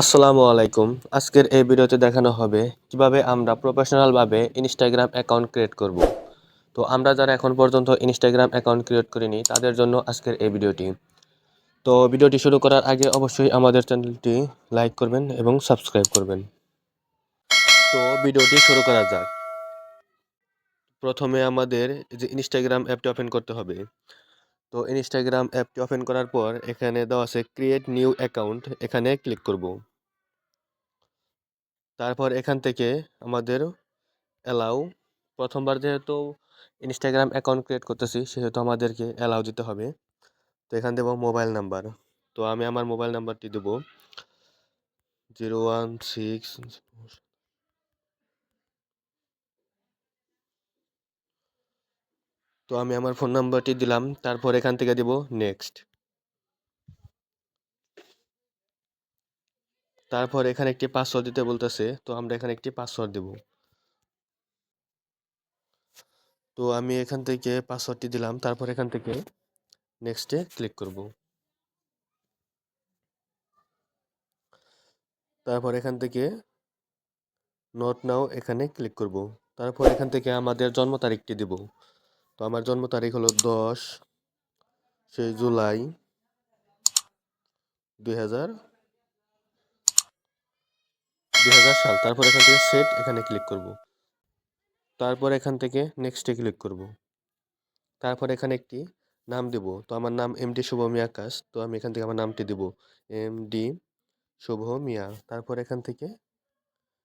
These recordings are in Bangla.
আসসালামু আলাইকুম। আজকের এই ভিডিওতে দেখানো হবে কীভাবে আমরা প্রফেশনালভাবে ইনস্টাগ্রাম অ্যাকাউন্ট ক্রিয়েট করব। তো আমরা যারা এখন পর্যন্ত ইনস্টাগ্রাম অ্যাকাউন্ট ক্রিয়েট করিনি, তাদের জন্য আজকের এই ভিডিওটি। তো ভিডিওটি শুরু করার আগে অবশ্যই আমাদের চ্যানেলটি লাইক করবেন এবং সাবস্ক্রাইব করবেন। তো ভিডিওটি শুরু করা যাক। প্রথমে আমাদের যে ইনস্টাগ্রাম অ্যাপটি ওপেন করতে হবে। তো ইনস্টাগ্রাম অ্যাপটি ওপেন করার পর এখানে দেওয়া আছে ক্রিয়েট নিউ অ্যাকাউন্ট এখানে ক্লিক করব। তারপর এখান থেকে আমাদের অ্যালাউ প্রথমবার যেহেতু ইনস্টাগ্রাম অ্যাকাউন্ট ক্রিয়েট করতেছি, সেহেতু আমাদেরকে অ্যালাউ দিতে হবে। তো এখান দেবো মোবাইল নাম্বার তো আমি আমার মোবাইল নাম্বারটি দেবো। জিরো ওয়ান সিক্স তো আমি আমার ফোন নাম্বারটি দিলাম, তারপর এখান থেকে দিব নেক্সট তারপর এখানে একটি পাসওয়ার্ড দিতে বলতেছে, তো আমরা এখানে একটি পাসওয়ার্ড দেব। তো আমি এখান থেকে পাসওয়ার্ডটি দিলাম, তারপর এখান থেকে নেক্সটে ক্লিক করব। তারপর এখান থেকে নোট নাও এখানে ক্লিক করব। তারপর এখান থেকে আমাদের জন্ম তারিখটি দেব। তো আমার জন্ম তারিখ হলো দশ সেই জুলাই দুই হাজার হাজার সাল। তারপর এখান থেকে সেট এখানে ক্লিক করব। তারপর এখান থেকে নেক্সটে ক্লিক করব। তারপর এখানে একটি নাম দেব। তো আমার নাম এম ডি শুভ মিয়া আকাশ। তো আমি এখান থেকে আমার নামটি দেব। এম ডি শুভ মিয়া তারপর এখান থেকে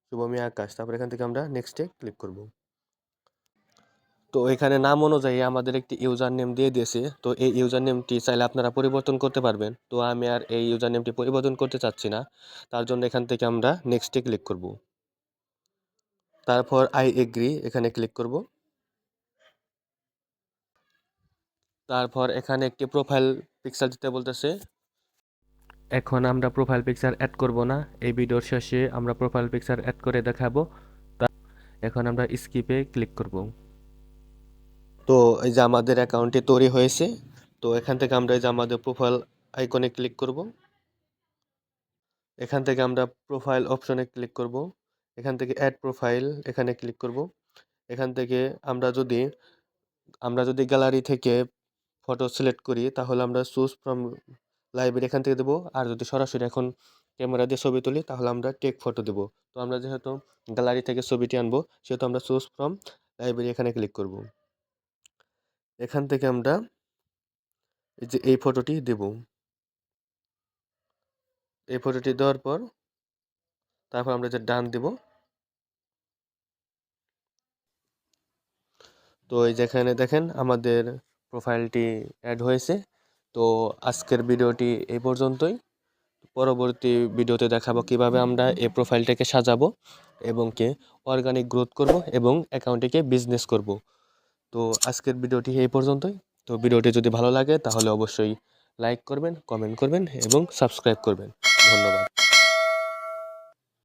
শুভ মিয়া আকাশ। তারপর এখান থেকে আমরা নেক্সটে ক্লিক করব। তো এখানে নাম অনুযায়ী আমাদের একটি ইউজার নেম দিয়ে দিয়েছে। তো এই ইউজার নেমটি চাইলে আপনারা পরিবর্তন করতে পারবেন। তো আমি আর এই ইউজার নেমটি পরিবর্তন করতে চাচ্ছি না। তার জন্য এখান থেকে আমরা নেক্সটে ক্লিক করব। তারপর আই এগ্রি এখানে ক্লিক করব। তারপর এখানে একটি প্রোফাইল পিকচার দিতে বলতেছে। এখন আমরা প্রোফাইল পিকচার অ্যাড করব না। এই ভিডিওর শেষে আমরা প্রোফাইল পিকচার অ্যাড করে দেখাবো। এখন আমরা স্কিপে ক্লিক করব। তো এই যে আমাদের অ্যাকাউন্টটি তৈরি হয়েছে, তো এখান থেকে আমরা এই যে আমাদের প্রোফাইল আইকনে ক্লিক করব। এখান থেকে আমরা প্রোফাইল অপশনে ক্লিক করব। এখান থেকে অ্যাড প্রোফাইল এখানে ক্লিক করব। এখান থেকে আমরা যদি আমরা যদি গ্যালারি থেকে ফটো সিলেক্ট করি, তাহলে আমরা চুজ ফ্রম লাইব্রেরি এখান থেকে দেবো। আর যদি সরাসরি এখন ক্যামেরা দিয়ে ছবি তুলি, তাহলে আমরা টেক ফটো দেবো। তো আমরা যেহেতু গ্যালারি থেকে ছবিটি আনব, সেহেতু আমরা চুজ ফ্রম লাইব্রেরি এখানে ক্লিক করব। এখান থেকে আমরা এই যে এই ফটোটি দেব। এই ফটোটি দেওয়ার পর তারপর আমরা যে ডান দেব। তো এই যেখানে দেখেন আমাদের প্রোফাইলটি অ্যাড হয়েছে। তো আজকের ভিডিওটি এই পর্যন্তই। পরবর্তী ভিডিওতে দেখাবো কীভাবে আমরা এই প্রোফাইলটাকে সাজাবো এবং কে অর্গানিক গ্রোথ করব এবং অ্যাকাউন্টটিকে বিজনেস করব। তো আজকের ভিডিওটি এই পর্যন্তই। তো ভিডিওটি যদি ভালো লাগে তাহলে অবশ্যই লাইক করবেন কমেন্ট করবেন এবং সাবস্ক্রাইব করবেন। ধন্যবাদ।